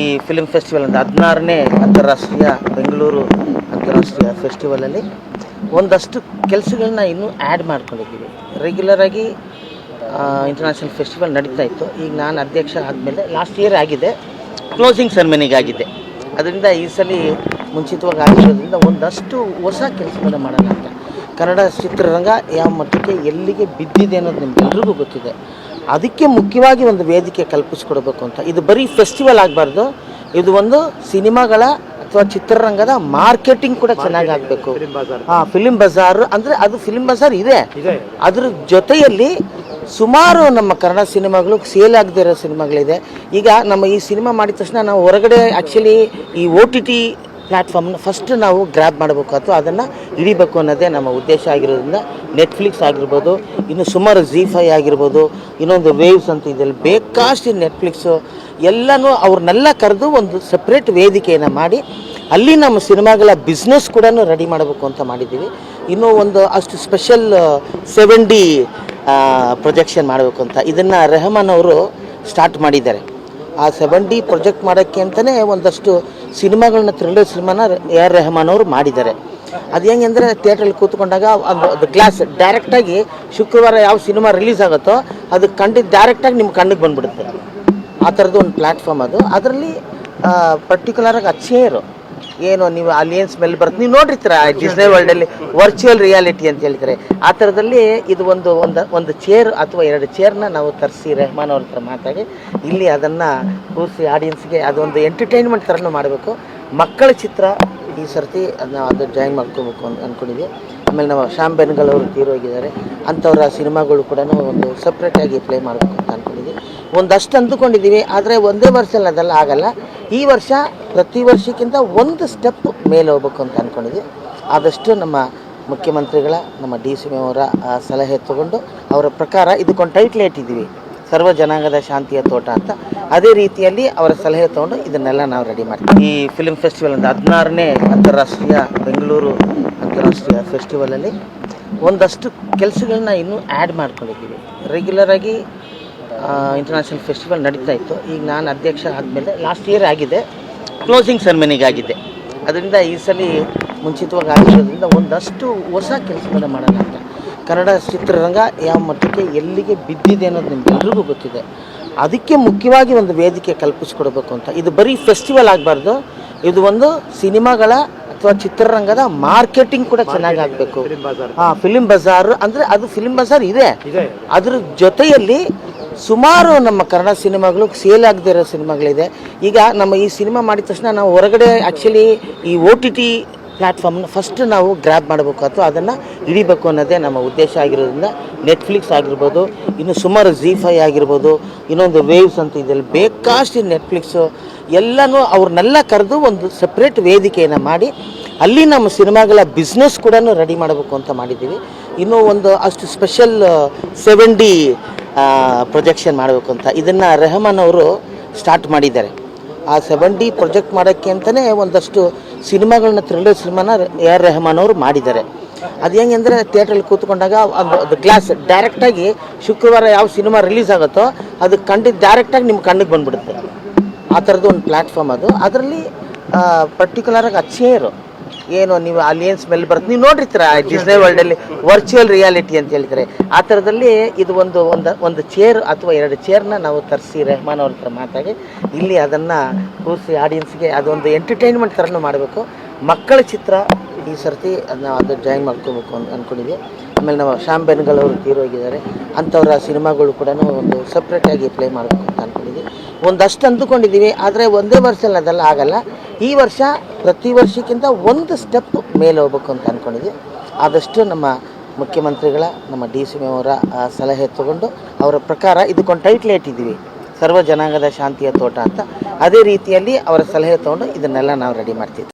ಈ film festival ಅಂತ ಹದಿನಾರನೇ ಅಂತಾರಾಷ್ಟ್ರೀಯ ಬೆಂಗಳೂರು ಅಂತಾರಾಷ್ಟ್ರೀಯ ಫೆಸ್ಟಿವಲಲ್ಲಿ ಒಂದಷ್ಟು ಕೆಲಸಗಳನ್ನ ಇನ್ನೂ ಆ್ಯಡ್ ಮಾಡ್ಕೊಂಡಿದ್ದೀವಿ. ರೆಗ್ಯುಲರಾಗಿ ಇಂಟರ್ನ್ಯಾಷನಲ್ ಫೆಸ್ಟಿವಲ್ ನಡೀತಾ ಇತ್ತು. ಈಗ ನಾನು ಅಧ್ಯಕ್ಷ ಆದಮೇಲೆ ಲಾಸ್ಟ್ ಇಯರ್ ಆಗಿದೆ. ಕ್ಲೋಸಿಂಗ್ ಸೆರೆಮನಿಗೆ ಆಗಿದೆ. ಅದರಿಂದ ಈ ಸಲ ಮುಂಚಿತವಾಗಿ ಆಗಿರೋದ್ರಿಂದ ಒಂದಷ್ಟು ಹೊಸ ಕೆಲಸಗಳನ್ನ ಮಾಡೋಣ ಅಂತ ಕನ್ನಡ ಚಿತ್ರರಂಗ ಯಾವ ಮಟ್ಟಕ್ಕೆ ಎಲ್ಲಿಗೆ ಬಿದ್ದಿದೆ ಅನ್ನೋದು ನಿಮ್ಗೆಲ್ರಿಗೂ ಗೊತ್ತಿದೆ. ಅದಕ್ಕೆ ಮುಖ್ಯವಾಗಿ ಒಂದು ವೇದಿಕೆ ಕಲ್ಪಿಸ್ಕೊಡ್ಬೇಕು ಅಂತ. ಇದು ಬರೀ ಫೆಸ್ಟಿವಲ್ ಆಗಬಾರ್ದು. ಇದು ಒಂದು ಸಿನಿಮಾಗಳ ಅಥವಾ ಚಿತ್ರರಂಗದ ಮಾರ್ಕೆಟಿಂಗ್ ಕೂಡ ಚೆನ್ನಾಗಿ ಆಗಬೇಕು ಹಾಂ ಫಿಲಿಂ ಬಜಾರ್ ಅಂದರೆ ಅದು ಫಿಲಿಂ ಬಜಾರ್ ಇದೆ. ಅದ್ರ ಜೊತೆಯಲ್ಲಿ ಸುಮಾರು ನಮ್ಮ ಕನ್ನಡ ಸಿನಿಮಾಗಳು ಸೇಲ್ ಆಗದೇ ಇರೋ ಸಿನಿಮಾಗಳಿದೆ. ಈಗ ನಮ್ಮ ಈ ಸಿನಿಮಾ ಮಾಡಿದ ತಕ್ಷಣ ನಾವು ಹೊರಗಡೆ ಆ್ಯಕ್ಚುಲಿ ಈ ಓ ಟಿ ಟಿ ಪ್ಲ್ಯಾಟ್ಫಾರ್ಮ್ನ ಫಸ್ಟ್ ನಾವು ಗ್ರ್ಯಾಬ್ ಮಾಡಬೇಕು. ಅಥವಾ ಅದನ್ನು ಹಿಡಿಬೇಕು ಅನ್ನೋದೇ ನಮ್ಮ ಉದ್ದೇಶ ಆಗಿರೋದ್ರಿಂದ ನೆಟ್ಫ್ಲಿಕ್ಸ್ ಆಗಿರ್ಬೋದು, ಇನ್ನು ಸುಮಾರು ಝೀ ಫೈ ಆಗಿರ್ಬೋದು, ಇನ್ನೊಂದು ವೇವ್ಸ್ ಅಂತ ಇದೆಲ್ಲ ಬೇಕಾಷ್ಟು ನೆಟ್ಫ್ಲಿಕ್ಸು ಎಲ್ಲನೂ ಅವ್ರನ್ನೆಲ್ಲ ಕರೆದು ಒಂದು ಸಪ್ರೇಟ್ ವೇದಿಕೆಯನ್ನು ಮಾಡಿ, ಅಲ್ಲಿ ನಮ್ಮ ಸಿನಿಮಾಗಳ ಬಿಸ್ನೆಸ್ ಕೂಡ ರೆಡಿ ಮಾಡಬೇಕು ಅಂತ ಮಾಡಿದ್ದೀವಿ. ಇನ್ನೂ ಒಂದು ಅಷ್ಟು ಸ್ಪೆಷಲ್ ಸೆವೆನ್ ಡಿ ಪ್ರೊಜೆಕ್ಷನ್ ಮಾಡಬೇಕು ಅಂತ. ಇದನ್ನು ರೆಹಮಾನ್ ಅವರು ಸ್ಟಾರ್ಟ್ ಮಾಡಿದ್ದಾರೆ. ಆ ಸೆವೆನ್ ಡಿ ಪ್ರೊಜೆಕ್ಟ್ ಮಾಡೋಕ್ಕೆ ಅಂತಲೇ ಒಂದಷ್ಟು ಸಿನಿಮಾಗಳನ್ನ ಥ್ರಿಲ್ಲರ್ ಸಿನಿಮಾನ ಎ ಆರ್ ರೆಹಮಾನ್ ಅವರು ಮಾಡಿದ್ದಾರೆ. ಅದು ಹೆಂಗೆ ಅಂದರೆ ಥಿಯೇಟ್ರಲ್ಲಿ ಕೂತ್ಕೊಂಡಾಗ ಅದು ಗ್ಲಾಸ್ ಡೈರೆಕ್ಟಾಗಿ ಶುಕ್ರವಾರ ಯಾವ ಸಿನಿಮಾ ರಿಲೀಸ್ ಆಗುತ್ತೋ ಅದು ಕಂಡು ಡೈರೆಕ್ಟಾಗಿ ನಿಮ್ಮ ಕಣ್ಣಿಗೆ ಬಂದುಬಿಡುತ್ತೆ. ಆ ಥರದ್ದು ಒಂದು ಪ್ಲ್ಯಾಟ್ಫಾರ್ಮ್ ಅದು. ಅದರಲ್ಲಿ ಪರ್ಟಿಕ್ಯುಲರಾಗಿ ಆ ಚೇರು ಏನು, ನೀವು ಅಲ್ಲಿ ಏನು ಸ್ಮೆಲ್ ಬರುತ್ತೆ. ನೀವು ನೋಡಿರ್ತೀರ ಡಿಸ್ನೇ ವರ್ಲ್ಡಲ್ಲಿ ವರ್ಚುವಲ್ ರಿಯಾಲಿಟಿ ಅಂತ ಹೇಳ್ತಾರೆ ಆ ಥರದಲ್ಲಿ ಇದು ಒಂದು ಒಂದು ಒಂದು ಚೇರ್ ಅಥವಾ ಎರಡು ಚೇರ್ನ ನಾವು ತರಿಸಿ, ರೆಹಮಾನ್ ಅವ್ರ ಹತ್ರ ಮಾತಾಡಿ, ಇಲ್ಲಿ ಅದನ್ನು ಕೂರಿಸಿ ಆಡಿಯನ್ಸ್ಗೆ ಅದೊಂದು ಎಂಟರ್ಟೈನ್ಮೆಂಟ್ ಥರನೂ ಮಾಡಬೇಕು. ಮಕ್ಕಳ ಚಿತ್ರ ಈ ಸರ್ತಿ ಅದನ್ನ ಅದು ಜಾಯಿನ್ ಮಾಡ್ಕೋಬೇಕು ಅಂತ ಅಂದ್ಕೊಂಡಿದ್ವಿ ಆಮೇಲೆ ನಮ್ಮ ಶ್ಯಾಮ್ ಬೆನ್ಗಲ್ ಅವರು ತೀರೋಗಿದ್ದಾರೆ ಅಂಥವ್ರ ಸಿನಿಮಾಗಳು ಕೂಡ ಒಂದು ಸಪ್ರೇಟಾಗಿ ಪ್ಲೇ ಮಾಡಬೇಕು ಅಂತ ಅಂದ್ಕೊಂಡಿದ್ವಿ ಒಂದಷ್ಟು ಅಂದುಕೊಂಡಿದ್ದೀವಿ, ಆದರೆ ಒಂದೇ ವರ್ಷದಲ್ಲಿ ಅದೆಲ್ಲ ಆಗಲ್ಲ. ಈ ವರ್ಷ ಪ್ರತಿ ವರ್ಷಕ್ಕಿಂತ ಒಂದು ಸ್ಟೆಪ್ ಮೇಲೆ ಹೋಗ್ಬೇಕು ಅಂತ ಅಂದ್ಕೊಂಡಿದ್ವಿ ಆದಷ್ಟು ನಮ್ಮ ಮುಖ್ಯಮಂತ್ರಿಗಳ, ನಮ್ಮ ಡಿ ಸಿ ಅವರ ಸಲಹೆ ತಗೊಂಡು ಅವರ ಪ್ರಕಾರ ಇದಕ್ಕೊಂದು ಟೈಟ್ಲ್ ಇಟ್ಟಿದ್ದೀವಿ ಸರ್ವ ಜನಾಂಗದ ಶಾಂತಿಯ ತೋಟ ಅಂತ. ಅದೇ ರೀತಿಯಲ್ಲಿ ಅವರ ಸಲಹೆ ತಗೊಂಡು ಇದನ್ನೆಲ್ಲ ನಾವು ರೆಡಿ ಮಾಡ್ತೀವಿ. ಈ ಫಿಲ್ಮ್ ಫೆಸ್ಟಿವಲ್ ಅಂತ ಹದಿನಾರನೇ ಅಂತಾರಾಷ್ಟ್ರೀಯ ಬೆಂಗಳೂರು ಅಂತಾರಾಷ್ಟ್ರೀಯ ಫೆಸ್ಟಿವಲಲ್ಲಿ ಒಂದಷ್ಟು ಕೆಲಸಗಳನ್ನ ಇನ್ನೂ ಆ್ಯಡ್ ಮಾಡ್ಕೊಂಡಿದ್ದೀವಿ. ರೆಗ್ಯುಲರಾಗಿ ಇಂಟರ್ನ್ಯಾಷನಲ್ ಫೆಸ್ಟಿವಲ್ ನಡೀತಾ ಇತ್ತು. ಈಗ ನಾನು ಅಧ್ಯಕ್ಷ ಆದಮೇಲೆ ಲಾಸ್ಟ್ ಇಯರ್ ಆಗಿದೆ. ಕ್ಲೋಸಿಂಗ್ ಸೆರೆಮನಿಗೆ ಆಗಿದೆ. ಅದರಿಂದ ಈ ಸಲ ಮುಂಚಿತವಾಗಿ ಆಗಿರೋದ್ರಿಂದ ಒಂದಷ್ಟು ಹೊಸ ಕೆಲಸಗಳನ್ನ ಮಾಡೋಣ ಕನ್ನಡ ಚಿತ್ರರಂಗ ಯಾವ ಮಟ್ಟಕ್ಕೆ ಎಲ್ಲಿಗೆ ಬಿದ್ದಿದೆ ಅನ್ನೋದು ನಿಮ್ಗೆಲ್ರಿಗೂ ಗೊತ್ತಿದೆ. ಅದಕ್ಕೆ ಮುಖ್ಯವಾಗಿ ಒಂದು ವೇದಿಕೆ ಕಲ್ಪಿಸ್ಕೊಡ್ಬೇಕು ಅಂತ. ಇದು ಬರೀ ಫೆಸ್ಟಿವಲ್ ಆಗಬಾರ್ದು. ಇದು ಒಂದು ಸಿನಿಮಾಗಳ ಅಥವಾ ಚಿತ್ರರಂಗದ ಮಾರ್ಕೆಟಿಂಗ್ ಕೂಡ ಚೆನ್ನಾಗಿ ಆಗಬೇಕು ಹಾಂ ಫಿಲಿಂ ಬಜಾರ್ ಅಂದರೆ ಅದು ಫಿಲಿಂ ಬಜಾರ್ ಇದೆ. ಅದ್ರ ಜೊತೆಯಲ್ಲಿ ಸುಮಾರು ನಮ್ಮ ಕನ್ನಡ ಸಿನಿಮಾಗಳು ಸೇಲ್ ಆಗದೇ ಇರೋ ಸಿನಿಮಾಗಳಿದೆ. ಈಗ ನಮ್ಮ ಈ ಸಿನಿಮಾ ಮಾಡಿದ ತಕ್ಷಣ ನಾವು ಹೊರಗಡೆ ಆ್ಯಕ್ಚುಲಿ ಈ ಓ ಟಿ ಟಿ ಪ್ಲ್ಯಾಟ್ಫಾರ್ಮ್ನ ಫಸ್ಟ್ ನಾವು ಗ್ರ್ಯಾಬ್ ಮಾಡಬೇಕು. ಅಥವಾ ಅದನ್ನು ಹಿಡಿಬೇಕು ಅನ್ನೋದೇ ನಮ್ಮ ಉದ್ದೇಶ ಆಗಿರೋದ್ರಿಂದ ನೆಟ್ಫ್ಲಿಕ್ಸ್ ಆಗಿರ್ಬೋದು, ಇನ್ನು ಸುಮಾರು ಝೀ ಫೈ ಆಗಿರ್ಬೋದು, ಇನ್ನೊಂದು ವೇವ್ಸ್ ಅಂತ ಇದೆಲ್ಲ ಬೇಕಾಷ್ಟು ನೆಟ್ಫ್ಲಿಕ್ಸು ಎಲ್ಲನೂ ಅವ್ರನ್ನೆಲ್ಲ ಕರೆದು ಒಂದು ಸಪ್ರೇಟ್ ವೇದಿಕೆಯನ್ನು ಮಾಡಿ ಅಲ್ಲಿ ನಮ್ಮ ಸಿನಿಮಾಗಳ ಬಿಸ್ನೆಸ್ ಕೂಡ ರೆಡಿ ಮಾಡಬೇಕು ಅಂತ ಮಾಡಿದ್ದೀವಿ. ಇನ್ನೂ ಒಂದು ಅಷ್ಟು ಸ್ಪೆಷಲ್ ಸೆವೆನ್ ಡಿ ಪ್ರೊಜೆಕ್ಷನ್ ಮಾಡಬೇಕು ಅಂತ. ಇದನ್ನು ರೆಹಮಾನ್ ಅವರು ಸ್ಟಾರ್ಟ್ ಮಾಡಿದ್ದಾರೆ. ಆ ಸೆವೆನ್ ಡಿ ಪ್ರೊಜೆಕ್ಟ್ ಮಾಡೋಕ್ಕೆ ಅಂತಲೇ ಒಂದಷ್ಟು ಸಿನಿಮಾಗಳನ್ನ ಥ್ರಿಲ್ಲರ್ ಸಿನಿಮಾನ ಎ ಆರ್ ರೆಹಮಾನ್ ಅವರು ಮಾಡಿದ್ದಾರೆ. ಅದು ಹೆಂಗೆ ಅಂದರೆ ಥಿಯೇಟ್ರಲ್ಲಿ ಕೂತ್ಕೊಂಡಾಗ ಅದು ಗ್ಲಾಸ್ ಡೈರೆಕ್ಟಾಗಿ ಶುಕ್ರವಾರ ಯಾವ ಸಿನಿಮಾ ರಿಲೀಸ್ ಆಗುತ್ತೋ ಅದು ಕಂಡು ಡೈರೆಕ್ಟಾಗಿ ನಿಮ್ಮ ಕಣ್ಣಿಗೆ ಬಂದುಬಿಡುತ್ತೆ. ಆ ಥರದ್ದು ಒಂದು ಪ್ಲ್ಯಾಟ್ಫಾರ್ಮ್ ಅದು. ಅದರಲ್ಲಿ ಪರ್ಟಿಕ್ಯುಲರಾಗಿ ಆ ಚೇರು ಏನು ನೀವು ಅಲ್ಲಿ ಏನು ಸ್ಮೆಲ್ ಬರುತ್ತೆ. ನೀವು ನೋಡಿರ್ತೀರ ಡಿಸ್ನೇ ವರ್ಲ್ಡಲ್ಲಿ ವರ್ಚುವಲ್ ರಿಯಾಲಿಟಿ ಅಂತ ಹೇಳ್ತಾರೆ ಆ ಥರದಲ್ಲಿ ಇದು ಒಂದು ಒಂದು ಒಂದು ಚೇರ್ ಅಥವಾ ಎರಡು ಚೇರ್ನ ನಾವು ತರಿಸಿ ರೆಹಮಾನ್ ಅವ್ರ ಹತ್ರ ಮಾತಾಡಿ, ಇಲ್ಲಿ ಅದನ್ನು ಕೂರಿಸಿ ಆಡಿಯನ್ಸ್ಗೆ ಅದೊಂದು ಎಂಟರ್ಟೈನ್ಮೆಂಟ್ ಥರನೂ ಮಾಡಬೇಕು. ಮಕ್ಕಳ ಚಿತ್ರ ಈ ಸರ್ತಿ ಅದನ್ನ ಅದು ಜಾಯಿನ್ ಮಾಡ್ಕೋಬೇಕು ಅಂತ ಅಂದ್ಕೊಂಡಿದ್ವಿ ಆಮೇಲೆ ನಾವು ಶ್ಯಾಮ್ ಬೆನ್ಗಲ್ ಅವರು ತೀರೋಗಿದ್ದಾರೆ ಅಂಥವ್ರ ಸಿನಿಮಾಗಳು ಕೂಡ ಒಂದು ಸಪ್ರೇಟಾಗಿ ಪ್ಲೇ ಮಾಡಬೇಕು ಅಂತ ಅಂದ್ಕೊಂಡಿದ್ವಿ ಒಂದಷ್ಟು ಅಂದುಕೊಂಡಿದ್ದೀವಿ ಆದರೆ ಒಂದೇ ವರ್ಷದಲ್ಲಿ ಅದೆಲ್ಲ ಆಗಲ್ಲ. ಈ ವರ್ಷ ಪ್ರತಿ ವರ್ಷಕ್ಕಿಂತ ಒಂದು ಸ್ಟೆಪ್ ಮೇಲೆ ಹೋಗ್ಬೇಕು ಅಂತ ಅಂದ್ಕೊಂಡಿದ್ವಿ ಆದಷ್ಟು ನಮ್ಮ ಮುಖ್ಯಮಂತ್ರಿಗಳ, ನಮ್ಮ ಡಿ ಸಿ ಅವರ ಸಲಹೆ ತಗೊಂಡು ಅವರ ಪ್ರಕಾರ ಇದಕ್ಕೊಂದು ಟೈಟ್ಲ್ ಇಟ್ಟಿದ್ದೀವಿ ಸರ್ವ ಜನಾಂಗದ ಶಾಂತಿಯ ತೋಟ ಅಂತ. ಅದೇ ರೀತಿಯಲ್ಲಿ ಅವರ ಸಲಹೆ ತಗೊಂಡು ಇದನ್ನೆಲ್ಲ ನಾವು ರೆಡಿ ಮಾಡ್ತೀವಿ